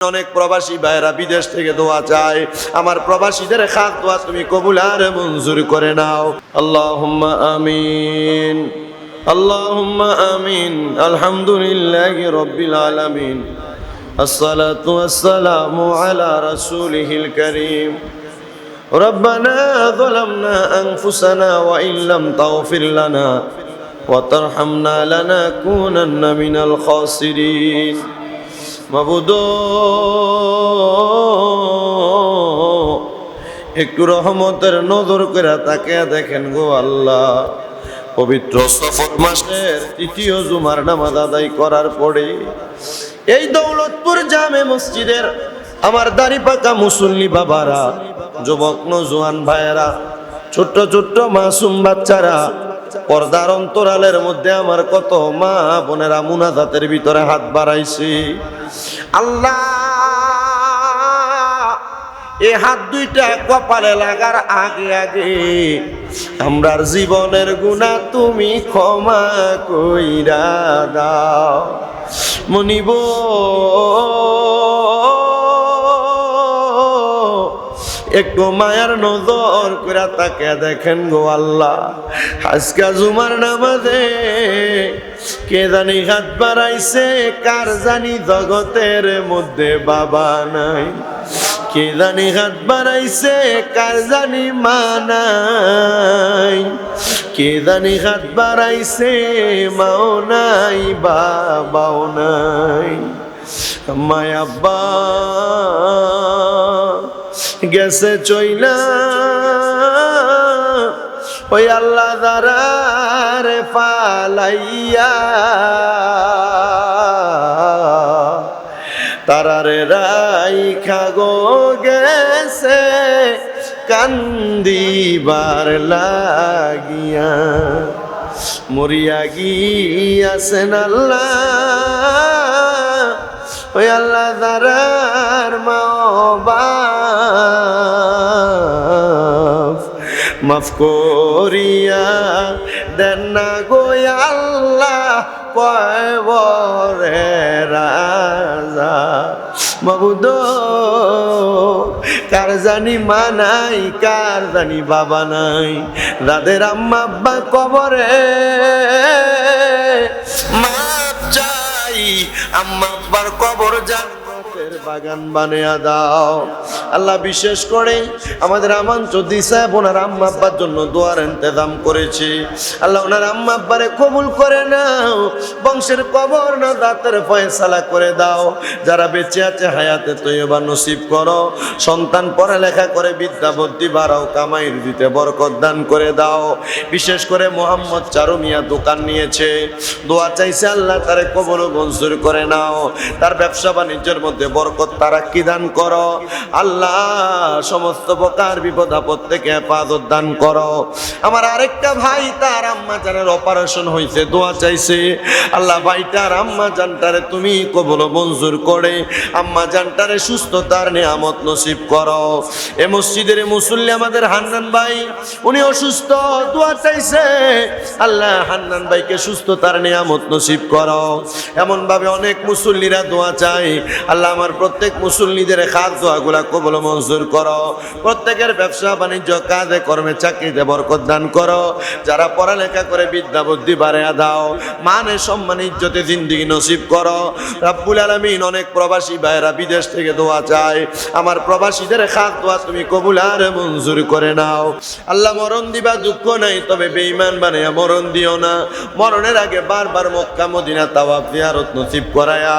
অনেক প্রবাসী ভাইরা বিদেশ থেকে দোয়া চায় আমার প্রবাসীদের খাস দোয়া তুমি কবুল আর মঞ্জুর করে নাও আল্লাহুম্মা আমিন আল্লাহুম্মা আমিন আলহামদুলিল্লাহি রাব্বিল আলামিন الصلاة والسلام على رسوله الكريم ربنا ظلمنا أنفسنا وإن لم تغفر لنا وترحمنا لنكونن من الخاسرين মাবুদ, একটু রহমতের নজর করে তাকে দেখেন গো আল্লাহ। পবিত্র সফর মাসের তৃতীয় জুমার নামাজ আদায় করার পরে এই দৌলতপুর জামে মসজিদের আমার দাড়ি পাকা মুসল্লি বাবারা, যুবক নজওয়ান ভাইয়েরা, ছোট্ট ছোট্ট মাসুম বাচ্চারা পর্দার অন্তরালের মধ্যে আমার কত মা বোনেরা মুনাজাতের ভিতরে হাত বাড়াইছি। আল্লাহ এই হাত দুইটা কপালে লাগার আগে আগে আমরার জীবনের গুণা তুমি ক্ষমা কইরা দাও। মনিব একটু মায়ার নজর করে তাকে দেখেন গো আল্লাহ। আজকা জুমার নামাজে কে জানি হাত বাড়াইছে, কার জানি জগতের মধ্যে বাবা নাই। কে জানি হাত বাড়াইছে, কার জানি মা নাই। কে জানি হাত বাড়াইছে, মাও নাই, বাবাও নাই। মায়াব্বা গেছে চইলা। ওই আল্লাহ দারার পালাইয়া তারারে রাই খাগো গেছে, কান্দিবার লাগিয়া। মরিয়া গিয়াছেন আল্লাহ। ওই আল্লাহ দারার মাফ করিয়া দেন না গো আল্লাহ কয়বরে রাজা। মবুদ, কার জানি মা নাই, কার জানি বাবা নাই। যাদের আম্মা আব্বা কবরে। মাপ চাই, আম্মা আব্বার কবর জান্নাতের বাগান বানিয়ে দাও। আল্লাহ বিশেষ করে আমাদের আমাঞ্চ দিশা ওনার আম্মা আব্বার জন্য দোয়ার ইন্তজাম করেছে। আল্লাহ ওনার আম্মা আব্বারে কবুল করে নাও, বংশের কবর না দাঁতের ফয়সালা করে দাও। যারা বেঁচে আছে, হায়াতে তৈবা নসিব করো। সন্তান পড়ালেখা করে বিদ্যা বুদ্ধি বাড়াও কামাইর দিতে বরকত দান করে দাও। বিশেষ করে মোহাম্মদ চারু মিয়া দোকান নিয়েছে। দোয়া চাইছে আল্লাহ তারে কবর মঞ্জুর করে নাও। তার ব্যবসা বাণিজ্যের মধ্যে বরকত তারা কি দান করো? আল্লাহ সমস্ত প্রকার বিপদ আপদ থেকে হেফাজত দান করো। আমার আরেকটা ভাই, তার আম্মা জানের অপারেশন হয়েছে দোয়া চাইছে। আল্লাহ ভাইটার আম্মা জানটারে তুমি কবল মঞ্জুর করে, আম্মা জানটারে সুস্থতার নিয়ামত নসিব করো। এ মসজিদের মুসল্লি আমাদের হান্নান ভাই, উনি অসুস্থ, দোয়া চাইছে। আল্লাহ হান্নান ভাইকে সুস্থতার নিয়ামত নসিব করো। এমন ভাবে অনেক মুসল্লিরা দোয়া চায়। আল্লাহ আমার প্রত্যেক মুসল্লিদের খাস দোয়াগুলা কবল মঞ্জুর করো। প্রত্যেকের ব্যবসা, বাণিজ্য, কাজে, কর্মে, চাকরিতে বরকত দান করো। যারা পড়ালেখা করে বিদ্যা, বুদ্ধি বাড়াইয়া দাও মানে সম্মান, ইজ্জতে জিন্দিগি নসিব করো। রাব্বুল আলামিন অনেক প্রবাসী ভাইরা বিদেশ থেকে দোয়া চায়। আমার প্রবাসীদের খাস দোয়া তুমি কবুল আর মঞ্জুর করে নাও। আল্লাহ মরণ দিবা, দুঃখ নাই, তবে বেঈমান বানাইয়া মরণ দিও না। মরণের আগে বারবার মক্কা, মদিনা তাওয়াফ, জিয়ারত নসিব করায়া